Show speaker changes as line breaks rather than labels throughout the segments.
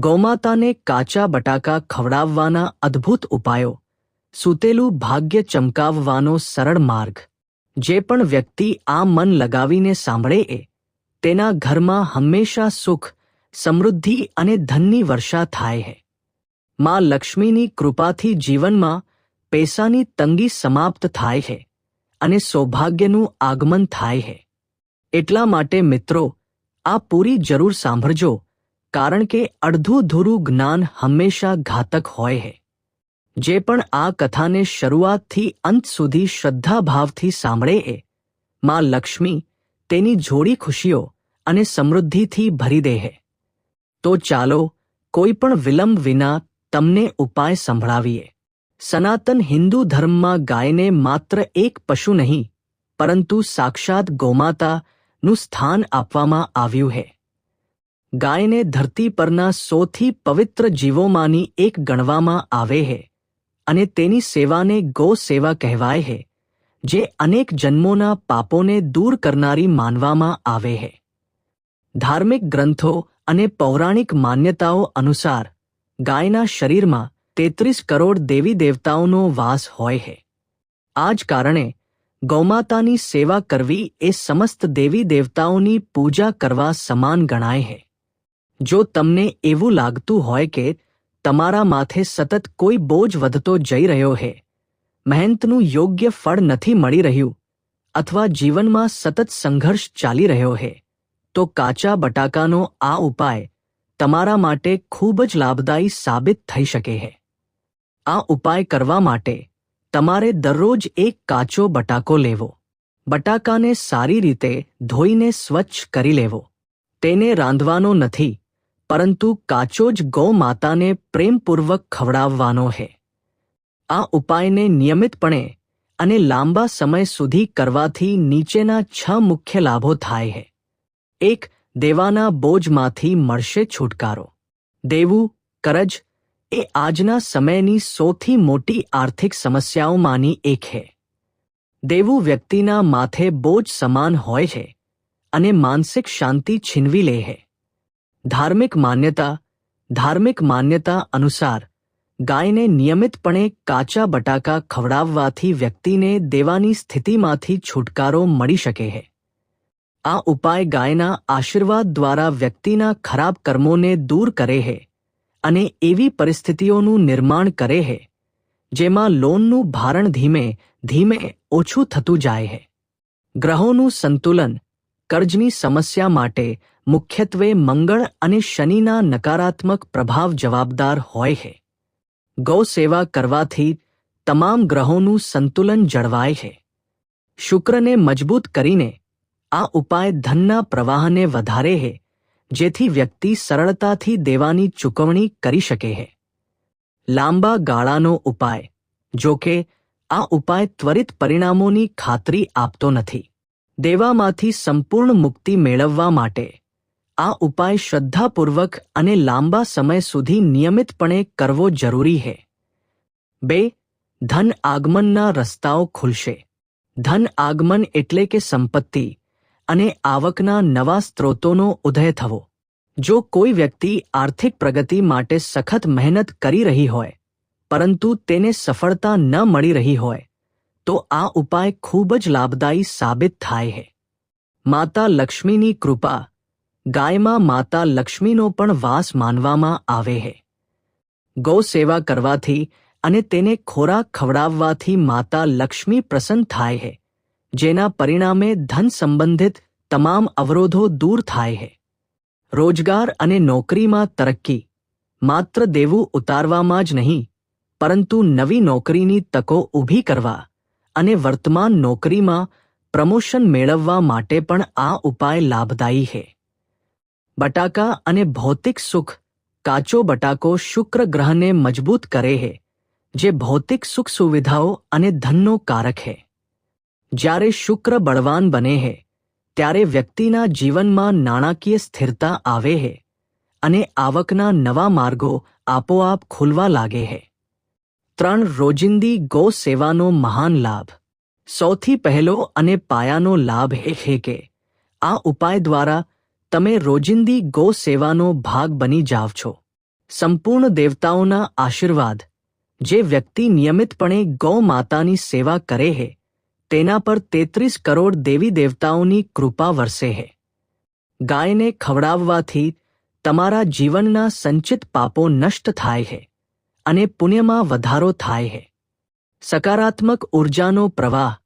ગૌમાતાને કાચા બટાકા ખવડાવવાના અદ્ભુત ઉપાયો. સૂતેલું ભાગ્ય ચમકાવવાનો સરળ માર્ગ. જે પણ વ્યક્તિ આ મન લગાવીને સાંભળે એ, તેના ઘરમાં હંમેશા સુખ, સમૃદ્ધિ અને ધનની વર્ષા થાય છે માં લક્ષ્મીની કૃપાથી જીવનમાં પૈસાની તંગી સમાપ્ત થાય છે અને સૌભાગ્યનું આગમન થાય છે એટલા માટે મિત્રો, આ પૂરી જરૂર સાંભળજો. કારણ કે અડધું ધૂરું જ્ઞાન હંમેશા ઘાતક હોય છે જે પણ આ કથાને શરૂઆતથી અંત સુધી શ્રદ્ધાભાવથી સાંભળે એ. માં લક્ષ્મી તેની જોડી ખુશીઓ અને સમૃદ્ધિથી ભરી દે છે તો ચાલો કોઈ પણ વિલંબ વિના તમને ઉપાય સંભળાવીએ. સનાતન હિન્દુ ધર્મમાં ગાયને માત્ર એક પશુ નહીં, પરંતુ સાક્ષાત ગોમાતાનું સ્થાન આપવામાં આવ્યું છે ગાયને ધરતી પરના સૌથી પવિત્ર જીવોમાંની એક ગણવામાં આવે છે અને તેની સેવાને ગૌ સેવા કહેવાય છે જે અનેક જન્મોના પાપોને દૂર કરનારી માનવામાં આવે છે ધાર્મિક ગ્રંથો અને પૌરાણિક માન્યતાઓ અનુસાર, ગાયના શરીરમાં તેત્રીસ કરોડ દેવી દેવતાઓનો વાસ હોય છે આ જ કારણે ગૌમાતાની સેવા કરવી એ સમસ્ત દેવી દેવતાઓની પૂજા કરવા સમાન ગણાય છે જો તમને એવું લાગતું હોય કે તમારા માથે સતત કોઈ બોજ વધતો જઈ રહ્યો છે મહેનતનું યોગ્ય ફળ નથી મળી રહ્યું અથવા જીવનમાં સતત સંઘર્ષ ચાલી રહ્યો છે તો કાચા બટાકાનો આ ઉપાય તમારા માટે ખૂબ જ લાભદાયી સાબિત થઈ શકે છે આ ઉપાય કરવા માટે તમારે દરરોજ એક કાચો બટાકો લેવો. બટાકાને સારી રીતે ધોઈને સ્વચ્છ કરી લેવો. તેને રાંધવાનો નથી. પરંતુ કાચો જ ગૌ માતાને પ્રેમપૂર્વક ખવડાવવાનો છે આ ઉપાયને નિયમિતપણે અને લાંબા સમય સુધી કરવાથી નીચેના છ મુખ્ય લાભો થાય છે એક, દેવાના બોજમાંથી મળશે છુટકારો. દેવું, કરજ એ આજના સમયની સૌથી મોટી આર્થિક સમસ્યાઓમાંની એક છે દેવું વ્યક્તિના માથે બોજ સમાન હોય છે અને માનસિક શાંતિ છીનવી લે છે ધાર્મિક માન્યતા ધાર્મિક માન્યતા અનુસાર ગાયને નિયમિતપણે કાચા બટાકા ખવડાવવાથી વ્યક્તિને દેવાની સ્થિતિમાંથી છુટકારો મળી શકે છે આ ઉપાય ગાયના આશીર્વાદ દ્વારા વ્યક્તિના ખરાબ કર્મોને દૂર કરે છે અને એવી પરિસ્થિતિઓનું નિર્માણ કરે છે જેમાં લોનનું ભારણ ધીમે ધીમે ઓછું થતું જાય છે ગ્રહોનું સંતુલન, કર્જની સમસ્યા માટે મુખ્યત્વે મંગળ અને શનિના નકારાત્મક પ્રભાવ જવાબદાર હોય છે ગૌ સેવા કરવાથી તમામ ગ્રહોનું સંતુલન જળવાય છે શુક્રને મજબૂત કરીને આ ઉપાય ધનના પ્રવાહને વધારે છે જેથી વ્યક્તિ સરળતાથી દેવાની ચૂકવણી કરી શકે છે લાંબા ગાળાનો ઉપાય, જો કે આ ઉપાય ત્વરિત પરિણામોની ખાતરી આપતો નથી. દેવામાંથી સંપૂર્ણ મુક્તિ મેળવવા માટે આ ઉપાય શ્રદ્ધાપૂર્વક અને લાંબા સમય સુધી નિયમિતપણે કરવો જરૂરી છે બે, ધન આગમનના રસ્તાઓ ખુલશે. ધન આગમન એટલે કે સંપત્તિ અને આવકના નવા સ્ત્રોતોનો ઉદય થવો. જો કોઈ વ્યક્તિ આર્થિક પ્રગતિ માટે સખત મહેનત કરી રહી હોય, પરંતુ તેને સફળતા ન મળી રહી હોય, તો આ ઉપાય ખૂબ જ લાભદાયી સાબિત થાય છે માતા લક્ષ્મીની કૃપા ગાયમાં માતા લક્ષ્મીનો પણ વાસ માનવામાં આવે છે ગૌ સેવા કરવાથી અને તેને ખોરાક ખવડાવવાથી માતા લક્ષ્મી પ્રસન્ન થાય છે જેના પરિણામે ધન સંબંધિત તમામ અવરોધો દૂર થાય છે રોજગાર અને નોકરીમાં તરક્કી, માત્ર દેવું ઉતારવામાં જ નહીં, પરંતુ નવી નોકરીની તકો ઊભી કરવા અને વર્તમાન નોકરીમાં પ્રમોશન મેળવવા માટે પણ આ ઉપાય લાભદાયી છે બટાકા અને ભૌતિક સુખ કાચો બટાકો શુક્ર ગ્રહને મજબૂત કરે છે જે ભૌતિક સુખ સુવિધાઓ અને ધનનો કારક છે જ્યારે શુક્ર બળવાન બને છે ત્યારે વ્યક્તિના જીવનમાં નાણાકીય સ્થિરતા આવે છે અને આવકના નવા માર્ગો આપોઆપ ખુલવા લાગે છે ત્રણ રોજિંદી ગો સેવાનો મહાન લાભ. સૌથી પહેલો અને પાયાનો લાભ એ છે કે, આ ઉપાય દ્વારા તમે રોજિંદી ગો સેવાનો ભાગ બની જાવ છો. સંપૂર્ણ દેવતાઓના આશીર્વાદ. જે વ્યક્તિ નિયમિતપણે ગૌ માતાની સેવા કરે હે, તેના પર તેત્રીસ કરોડ દેવી દેવતાઓની કૃપા વરસે હે. ગાયને ખવડાવવાથી તમારા જીવનના સંચિત પાપો નષ્ટ થાય છે અને પુણ્યમાં વધારો થાય છે સકારાત્મક ઉર્જાનો પ્રવાહ.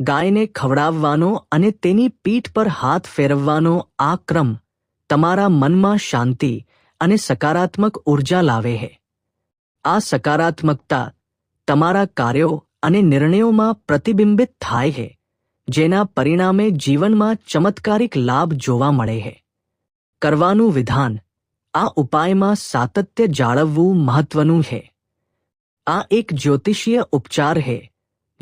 ગાયને ખવડાવવાનો અને તેની પીઠ પર હાથ ફેરવવાનો આ ક્રમ તમારા મનમાં શાંતિ અને સકારાત્મક ઊર્જા લાવે છે આ સકારાત્મકતા તમારા કાર્યો અને નિર્ણયોમાં પ્રતિબિંબિત થાય છે જેના પરિણામે જીવનમાં ચમત્કારિક લાભ જોવા મળે છે કરવાનું વિધાન આ ઉપાયમાં સાતત્ય જાળવવું મહત્વનું છે આ એક જ્યોતિષીય ઉપચાર છે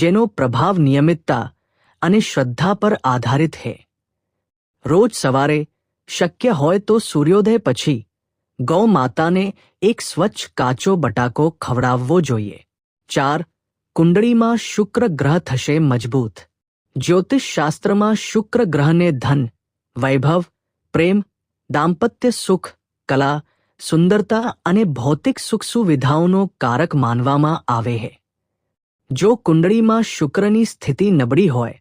જેનો પ્રભાવ નિયમિતતા અને શ્રદ્ધા પર આધારિત છે રોજ સવારે શક્ય હોય તો સૂર્યોદય પછી ગૌ માતાને એક સ્વચ્છ કાચો બટાકો ખવડાવવો જોઈએ. ચાર, કુંડળીમાં શુક્ર ગ્રહ થશે મજબૂત. જ્યોતિષશાસ્ત્રમાં શુક્ર ગ્રહને ધન, વૈભવ, પ્રેમ, દાંપત્ય સુખ, કલા, સુંદરતા અને ભૌતિક સુખ સુવિધાઓનો કારક માનવામાં આવે છે જો કુંડળીમાં શુક્રની સ્થિતિ નબળી હોય,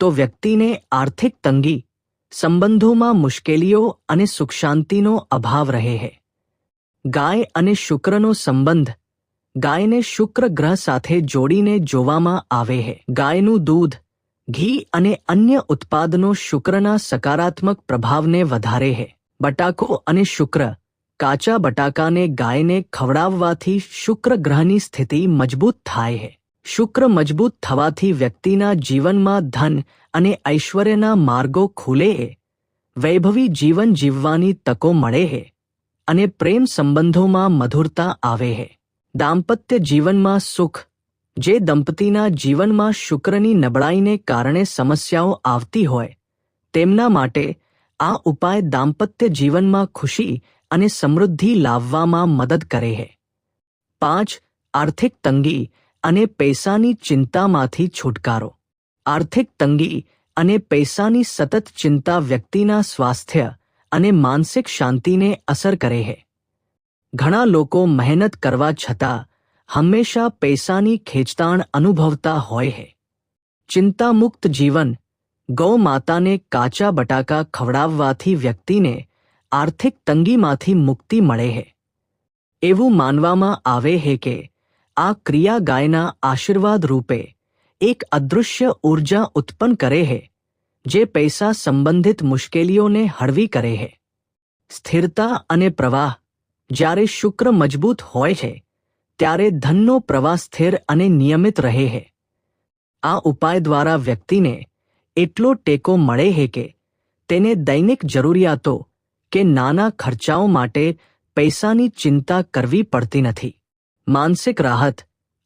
તો વ્યક્તિને આર્થિક તંગી, સંબંધોમાં મુશ્કેલીઓ અને સુખશાંતિનો અભાવ રહે છે ગાય અને શુક્રનો સંબંધ, ગાયને શુક્ર ગ્રહ સાથે જોડીને જોવામાં આવે છે ગાયનું દૂધ, ઘી અને અન્ય ઉત્પાદનો શુક્રના સકારાત્મક પ્રભાવને વધારે છે બટાકો અને શુક્ર, કાચા બટાકાને ગાયને ખવડાવવાથી શુક્ર ગ્રહની સ્થિતિ મજબૂત થાય છે શુક્ર મજબૂત થવાથી વ્યક્તિના જીવનમાં ધન અને ઐશ્વર્યના માર્ગો ખુલે વૈભવી જીવન જીવવાની તકો મળે અને પ્રેમ સંબંધોમાં મધુરતા આવે છે દાંપત્ય જીવનમાં સુખ, જે દંપતીના જીવનમાં શુક્રની નબળાઈને કારણે સમસ્યાઓ આવતી હોય, તેમના માટે આ ઉપાય દાંપત્ય જીવનમાં ખુશી અને સમૃદ્ધિ લાવવામાં મદદ કરે છે પાંચ, આર્થિક તંગી અને પૈસાની ચિંતામાંથી છુટકારો. આર્થિક તંગી અને પૈસાની સતત ચિંતા વ્યક્તિના સ્વાસ્થ્ય અને માનસિક શાંતિને અસર કરે છે. ઘણા લોકો મહેનત કરવા છતાં હંમેશા પૈસાની ખેંચતાણ અનુભવતા હોય છે. ચિંતામુક્ત જીવન ગૌ માતાને કાચા બટાકા ખવડાવવાથી વ્યક્તિને આર્થિક તંગીમાંથી મુક્તિ મળે છે. એવું માનવામાં આવે છે કે આ ક્રિયા ગાયના આશીર્વાદ રૂપે એક અદૃશ્ય ઊર્જા ઉત્પન્ન કરે છે જે પૈસા સંબંધિત મુશ્કેલીઓને હળવી કરે છે સ્થિરતા અને પ્રવાહ જ્યારે શુક્ર મજબૂત હોય છે, ત્યારે ધનનો પ્રવાહ સ્થિર અને નિયમિત રહે છે આ ઉપાય દ્વારા વ્યક્તિને એટલો ટેકો મળે છે કે તેને દૈનિક જરૂરિયાતો કે નાના ખર્ચાઓ માટે પૈસાની ચિંતા કરવી પડતી નથી. માનસિક રાહત,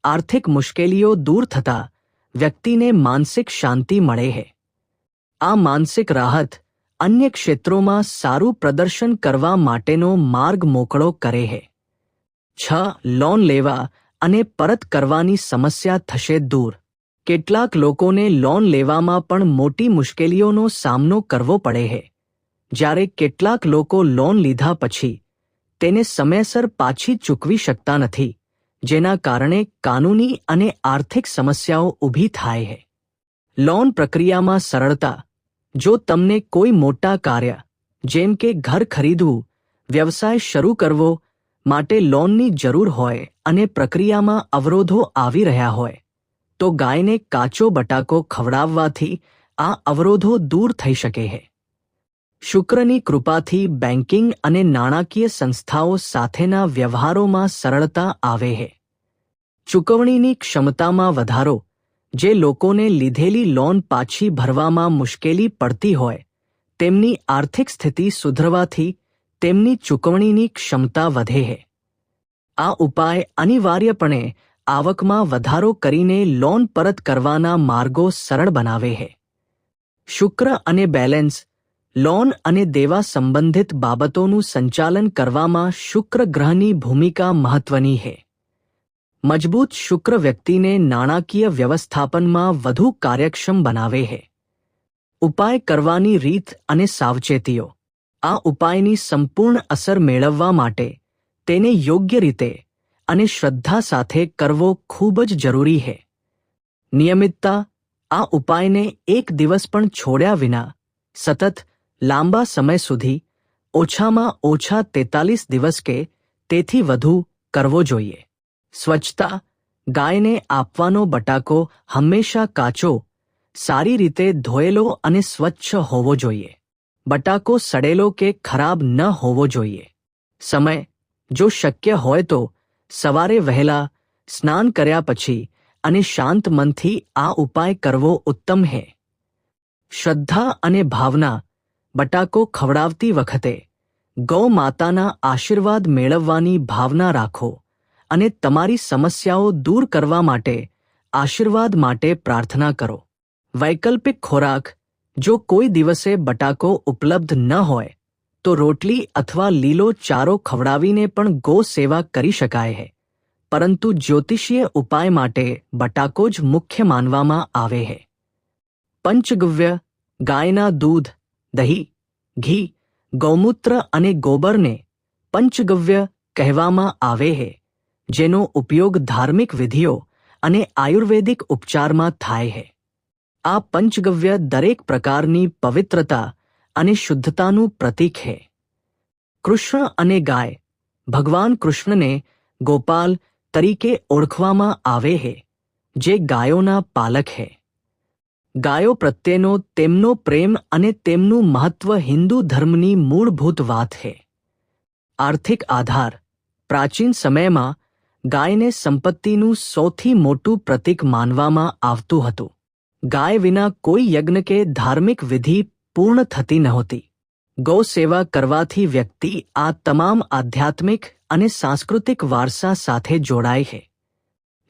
આર્થિક મુશ્કેલીઓ દૂર થતા વ્યક્તિને માનસિક શાંતિ મળે છે આ માનસિક રાહત અન્ય ક્ષેત્રોમાં સારું પ્રદર્શન કરવા માટેનો માર્ગ મોકળો કરે છે છ, લોન લેવા અને પરત કરવાની સમસ્યા થશે દૂર. કેટલાક લોકોને લોન લેવામાં પણ મોટી મુશ્કેલીઓનો સામનો કરવો પડે છે જ્યારે કેટલાક લોકો લોન લીધા પછી તેને સમયસર પાછી ચૂકવી શકતા નથી. જેના કારણે કાનૂની અને આર્થિક સમસ્યાઓ ઊભી થાય છે. લોન પ્રક્રિયામાં સરળતા. જો તમને કોઈ મોટા કાર્ય, જેમ કે ઘર ખરીદવું, વ્યવસાય શરૂ કરવો, માટે લોનની જરૂર હોય અને પ્રક્રિયામાં અવરોધો આવી રહ્યા હોય, તો ગાયને કાચો બટાકો ખવડાવવાથી આ અવરોધો દૂર થઈ શકે છે. શુક્રની કૃપાથી બેન્કિંગ અને નાણાકીય સંસ્થાઓ સાથેના વ્યવહારોમાં સરળતા આવે છે ચૂકવણીની ક્ષમતામાં વધારો, જે લોકોને લીધેલી લોન પાછી ભરવામાં મુશ્કેલી પડતી હોય, તેમની આર્થિક સ્થિતિ સુધરવાથી તેમની ચૂકવણીની ક્ષમતા વધે છે આ ઉપાય અનિવાર્યપણે આવકમાં વધારો કરીને લોન પરત કરવાના માર્ગો સરળ બનાવે છે શુક્ર અને બેલેન્સ લોન અને દેવા સંબંધિત બાબતોનું સંચાલન કરવામાં શુક્ર ગ્રહની ભૂમિકા મહત્વની છે મજબૂત શુક્ર વ્યક્તિને નાણાકીય વ્યવસ્થાપનમાં વધુ કાર્યક્ષમ બનાવે છે ઉપાય કરવાની રીત અને સાવચેતીઓ. આ ઉપાયની સંપૂર્ણ અસર મેળવવા માટે તેને યોગ્ય રીતે અને શ્રદ્ધા સાથે કરવો ખૂબ જ જરૂરી છે નિયમિતતા આ ઉપાયને એક દિવસ પણ છોડ્યા વિના સતત લાંબા સમય સુધી ઓછામાં ઓછા તેતાલીસ દિવસ કે તેથી વધુ કરવો જોઈએ. સ્વચ્છતા, ગાયને આપવાનો બટાકો હંમેશા કાચો, સારી રીતે ધોયેલો અને સ્વચ્છ હોવો જોઈએ. બટાકો સડેલો કે ખરાબ ન હોવો જોઈએ. સમય, જો શક્ય હોય તો સવારે વહેલા સ્નાન કર્યા પછી અને શાંત મનથી આ ઉપાય કરવો ઉત્તમ છે શ્રદ્ધા અને ભાવના બટાકો ખવડાવતી વખતે ગૌ માતાના આશીર્વાદ મેળવવાની ભાવના રાખો અને તમારી સમસ્યાઓ દૂર કરવા માટે આશીર્વાદ માટે પ્રાર્થના કરો. વૈકલ્પિક ખોરાક, જો કોઈ દિવસે બટાકો ઉપલબ્ધ ન હોય, તો રોટલી અથવા લીલો ચારો ખવડાવીને પણ ગો સેવા કરી શકાય છે પરંતુ જ્યોતિષીય ઉપાય માટે બટાકો જ મુખ્ય માનવામાં આવે છે પંચગવ્ય, ગાયના દૂધ દહીં, ઘી, ગૌમૂત્ર અને ગોબરને પંચગવ્ય કહેવામાં આવે છે જેનો ઉપયોગ ધાર્મિક વિધિઓ અને આયુર્વેદિક ઉપચારમાં થાય છે આ પંચગવ્ય દરેક પ્રકારની પવિત્રતા અને શુદ્ધતાનું પ્રતીક છે કૃષ્ણ અને ગાય, ભગવાન કૃષ્ણને ગોપાલ તરીકે ઓળખવામાં આવે છે જે ગાયોના પાલક છે ગાયો પ્રત્યેનો તેમનો પ્રેમ અને તેમનું મહત્વ હિન્દુ ધર્મની મૂળભૂત વાત છે આર્થિક આધાર. પ્રાચીન સમયમાં ગાયને સંપત્તિનું સૌથી મોટું પ્રતીક માનવામાં આવતું હતું. ગાય વિના કોઈ યજ્ઞ કે ધાર્મિક વિધિ પૂર્ણ થતી નહોતી. ગૌ સેવા કરવાથી વ્યક્તિ આ તમામ આધ્યાત્મિક અને સાંસ્કૃતિક વારસા સાથે જોડાય છે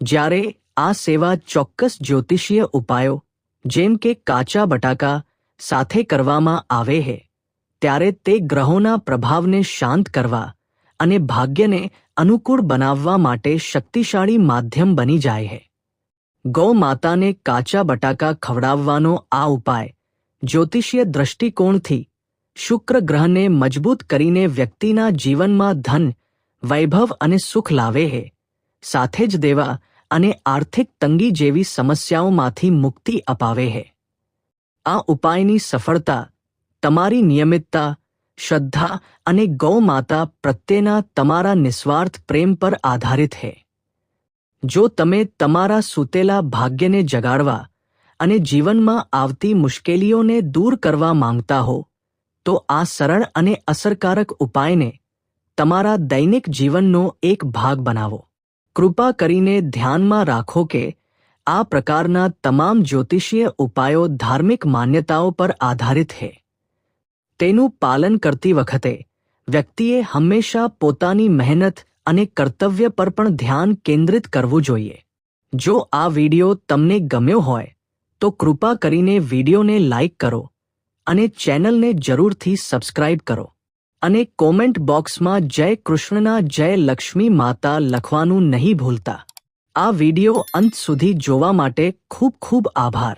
જ્યારે આ સેવા ચોક્કસ જ્યોતિષીય ઉપાયો જેમ કે કાચા બટાકા સાથે કરવામાં આવે છે ત્યારે તે ગ્રહોના પ્રભાવને શાંત કરવા અને ભાગ્યને અનુકૂળ બનાવવા માટે શક્તિશાળી માધ્યમ બની જાય છે ગૌમાતાને કાચા બટાકા ખવડાવવાનો આ ઉપાય જ્યોતિષીય દ્રષ્ટિકોણથી શુક્ર ગ્રહને મજબૂત કરીને વ્યક્તિના જીવનમાં ધન, વૈભવ અને સુખ લાવે છે સાથે જ દેવા અને આર્થિક તંગી જેવી સમસ્યાઓમાંથી મુક્તિ અપાવે છે આ ઉપાયની સફળતા, તમારી નિયમિતતા, શ્રદ્ધા અને ગૌ માતા પ્રત્યેના તમારા નિસ્વાર્થ પ્રેમ પર આધારિત છે જો તમે તમારા સૂતેલા ભાગ્યને જગાડવા અને જીવનમાં આવતી મુશ્કેલીઓને દૂર કરવા માંગતા હો, તો આ સરળ અને અસરકારક ઉપાયને તમારા દૈનિક જીવનનો એક ભાગ બનાવો. કૃપા કરીને ધ્યાનમાં રાખો કે આ પ્રકારના તમામ જ્યોતિષીય ઉપાયો ધાર્મિક માન્યતાઓ પર આધારિત છે તેનું પાલન કરતી વખતે વ્યક્તિએ હંમેશા પોતાની મહેનત અને કર્તવ્ય પર પણ ધ્યાન કેન્દ્રિત કરવું જોઈએ. જો આ વિડિયો તમને ગમ્યો હોય, તો કૃપા કરીને વિડિયોને લાઇક કરો અને ચેનલને જરૂરથી સબસ્ક્રાઇબ કરો. અને કોમેન્ટ બોક્સમાં જય કૃષ્ણના જય લક્ષ્મી માતા લખવાનું નહીં ભૂલતા. આ વિડિયો અંત સુધી જોવા માટે ખૂબ ખૂબ આભાર.